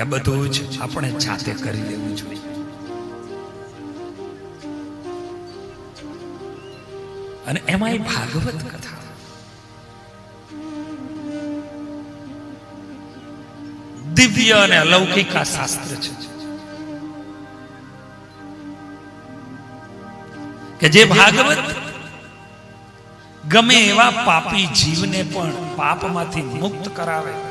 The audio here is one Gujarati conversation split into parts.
કે બધું જ આપણે જાતે કરી લેવું જોઈએ. અને એમાંય ભાગવત કથા. દિવ્ય અને અલૌકિક આ શાસ્ત્ર છે. કે જે ભાગવત ગમે એવા પાપી જીવને પણ પાપમાંથી મુક્ત કરાવે.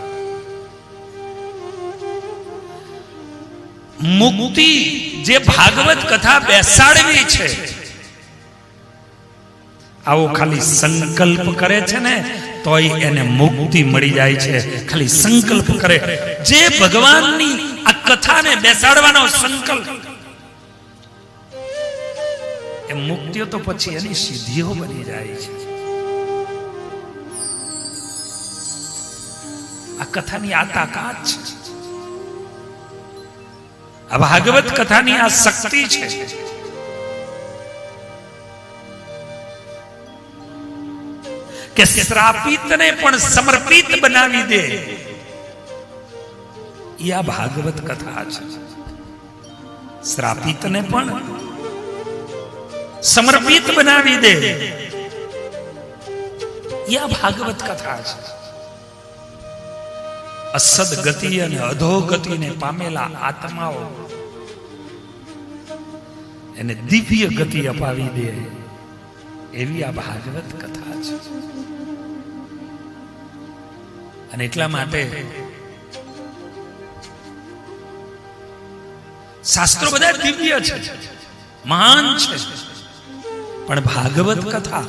મુક્તિ જે ભાગવત કથા બેસાડવી છે. આવો ખાલી સંકલ્પ કરે છે ને, તોય એને મુક્તિ મળી જાય છે. ખાલી સંકલ્પ કરે. જે ભગવાનની આ કથાને બેસાડવાનો સંકલ્પ. એ મુક્તિઓ તો પછી એની સિદ્ધિઓ બની જાય છે. આ કથાની આ તાકાત છે. ભાગવત કથાની આ શક્તિ છે. કે શ્રાપિતને પણ સમર્પિત બનાવી દે. એ આ ભાગવત કથા છે. શ્રાપિતને પણ સમર્પિત બનાવી દે. એ આ ભાગવત કથા છે. અસદ ગતિ અને અધોગતિને પામેલા આત્માઓ એને દિવ્ય ગતિ અપાવી દે. એવી આ ભાગવત કથા છે. અને એટલા માટે શાસ્ત્રો બધા દિવ્ય છે. મહાન છે. પણ ભાગવત કથા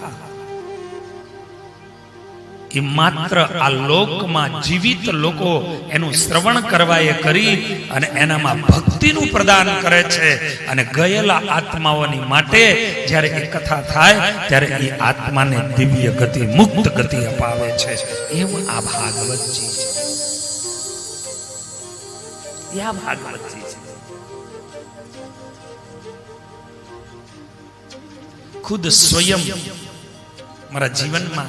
એ માત્ર આ લોકમાં જીવિત લોકો એનું શ્રવણ કરવા એ કરી અને એનામાં ભક્તિનું પ્રદાન કરે છે. અને ગયેલા આત્માઓની માટે જ્યારે એ કથા થાય, ત્યારે એ આત્માને દિવ્ય ગતિ, મુક્ત ગતિ અપાવે છે. એવું આ ભાગવતજી છે. આ ભાગવતજી છે. ખુદ સ્વયં મારા જીવનમાં